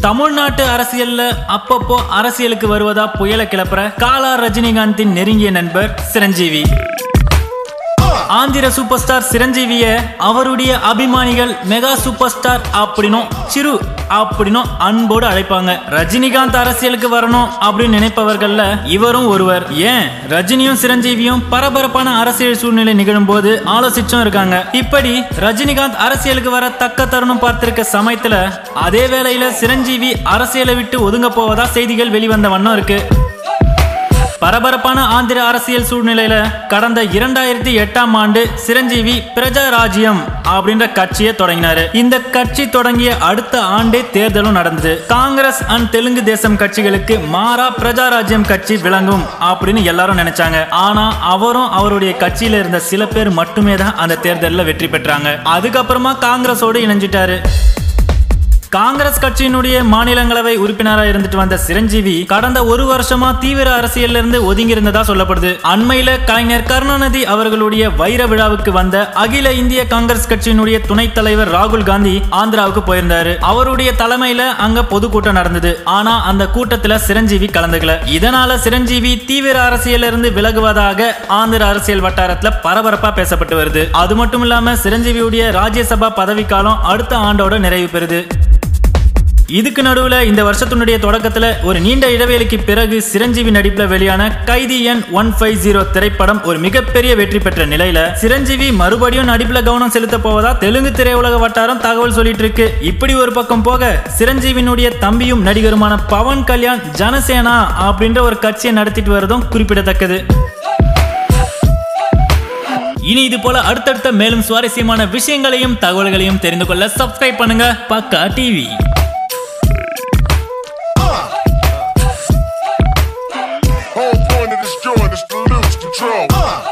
தமிழ்நாட்டு அரசியல்ல அப்பப்போ அரசியலுக்கு வருவதா புயல கிளப்புற காலா ரஜினிகாந்தின் நெருங்கிய நண்பர் சிரஞ்சீவி. ஆந்திர சூப்பர் ஸ்டார் சிரஞ்சீவிய அவருடைய அபிமானிகள் மெகா சூப்பர் ஸ்டார் அப்படின்னும் சிறு அப்படின்னும் அன்போடு அழைப்பாங்க. ரஜினிகாந்த் அரசியலுக்கு வரணும் அப்படின்னு நினைப்பவர்கள்ல இவரும் ஒருவர். ஏன்? ரஜினியும் சிரஞ்சீவியும் பரபரப்பான அரசியல் சூழ்நிலை நிகழும் போது ஆலோசிச்சும் இருக்காங்க. இப்படி ரஜினிகாந்த் அரசியலுக்கு வர தக்க தருணம் பார்த்திருக்க சமயத்துல அதே வேளையில சிரஞ்சீவி அரசியலை விட்டு ஒதுங்க போவதா செய்திகள் வெளிவந்த வண்ணம் இருக்கு. பரபரப்பான ஆந்திர அரசியல் சூழ்நிலையில கடந்த இரண்டாயிரத்தி எட்டாம் ஆண்டு சிரஞ்சீவி பிரஜா ராஜ்யம் அப்படின்ற கட்சியை தொடங்கினாரு. இந்த கட்சி தொடங்கிய அடுத்த ஆண்டே தேர்தலும் நடந்தது. காங்கிரஸ் அண்ட் தெலுங்கு தேசம் கட்சிகளுக்கு மாறா பிரஜா ராஜ்யம் கட்சி விளங்கும் அப்படின்னு எல்லாரும் நினைச்சாங்க. ஆனா அவரும் அவருடைய கட்சியில இருந்த சில பேர் மட்டுமே தான் அந்த தேர்தலில் வெற்றி பெற்றாங்க. அதுக்கப்புறமா காங்கிரஸோடு இணைஞ்சிட்டாரு. காங்கிரஸ் கட்சியினுடைய மாநிலங்களவை உறுப்பினராக இருந்துட்டு வந்த சிரஞ்சீவி கடந்த ஒரு வருஷமா தீவிர அரசியல் இருந்து ஒதுங்கி இருந்ததா சொல்லப்படுது. அண்மையில கலைஞர் கருணாநிதி அவர்களுடைய வைர விழாவுக்கு வந்த அகில இந்திய காங்கிரஸ் கட்சியினுடைய துணைத் தலைவர் ராகுல் காந்தி ஆந்திராவுக்கு போயிருந்தாரு. அவருடைய தலைமையில அங்க பொதுக்கூட்டம் நடந்தது. ஆனா அந்த கூட்டத்துல சிரஞ்சீவி கலந்துக்கல. இதனால சிரஞ்சீவி தீவிர அரசியல் இருந்து விலகுவதாக ஆந்திர அரசியல் வட்டாரத்துல பரபரப்பா பேசப்பட்டு வருது. அது மட்டும் இல்லாம சிரஞ்சீவியுடைய ராஜ்யசபா பதவிக்காலம் அடுத்த ஆண்டோட நிறைவு பெறுது. இதுக்கு நடுவில் இந்த வருஷத்தினுடைய தொடக்கத்தில் ஒரு நீண்ட இடைவேளைக்கு பிறகு சிரஞ்சீவி நடிப்பில் வெளியான கைதி எண் ஒன் ஃபைவ் ஜீரோ திரைப்படம் ஒரு மிகப்பெரிய வெற்றி பெற்ற நிலையில சிரஞ்சீவி மறுபடியும் நடிப்பில் கவனம் செலுத்த போவதா? தெலுங்கு திரையுலக வட்டாரம் தகவல் சொல்லிட்டு இருக்கு. இப்படி ஒரு பக்கம் போக சிரஞ்சீவினுடைய தம்பியும் நடிகருமான பவன் கல்யாண் ஜனசேனா அப்படின்ற ஒரு கட்சியை நடத்திட்டு வரதும் குறிப்பிடத்தக்கது. இனி இது போல அடுத்தடுத்த மேலும் சுவாரஸ்யமான விஷயங்களையும் தகவல்களையும் தெரிந்து கொள்ள சப்ஸ்கிரைப் பண்ணுங்க. பக்கா டிவி strong. Uh.